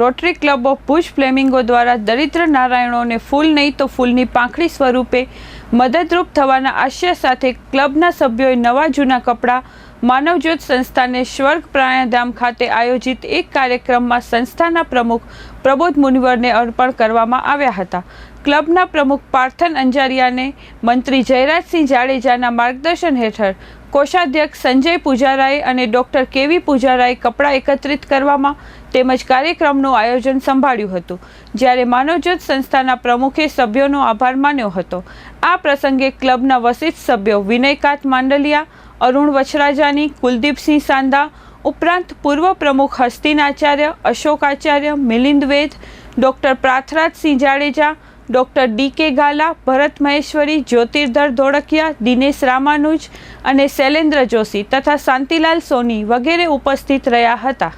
Rotary Club of Bhuj Flamingo દ્વારા દરિદ્ર નારાયણોને ફૂલ નહીં તો ફૂલની પાંખડી સ્વરૂપે મદદરૂપ થવાના આશય સાથે ક્લબના સભ્યોએ નવા જૂના કપડાં માનવજ્યોત સંસ્થાને સ્વર્ગ પ્રાણાધામ ખાતે આયોજિત એક કાર્યક્રમમાં સંસ્થાના પ્રમુખ પ્રબોધ મુનિવરને અર્પણ કરવામાં આવ્યા હતા. ક્લબના પ્રમુખ પાર્થન અંજારિયાને મંત્રી જયરાજસિંહ જાડેજાના માર્ગદર્શન હેઠળ કોષાધ્યક્ષ સંજય પૂજારાય અને ડૉક્ટર કેવી પૂજારાએ કપડાં એકત્રિત કરવામાં તેમજ કાર્યક્રમનું આયોજન સંભાળ્યું હતું. જ્યારે માનવજ્યોત સંસ્થાના પ્રમુખે સભ્યોનો આભાર માન્યો હતો. આ પ્રસંગે ક્લબના વસિષ્ઠ સભ્યો વિનયકાંત માંડલિયા, અરુણ વછરાજાની, કુલદીપસિંહ સાંદા ઉપરાંત પૂર્વ પ્રમુખ Hastin Acharya, Ashok Acharya, Milind Ved, doctor Prathrajsinh Jadeja doctor D K Gala, Bharat Maheshwari, જ્યોતિર્ધર Dholakia, Dinesh Ramanuj અને શૈલેન્દ્ર જોશી તથા શાંતિલાલ સોની વગેરે ઉપસ્થિત રહ્યા હતા.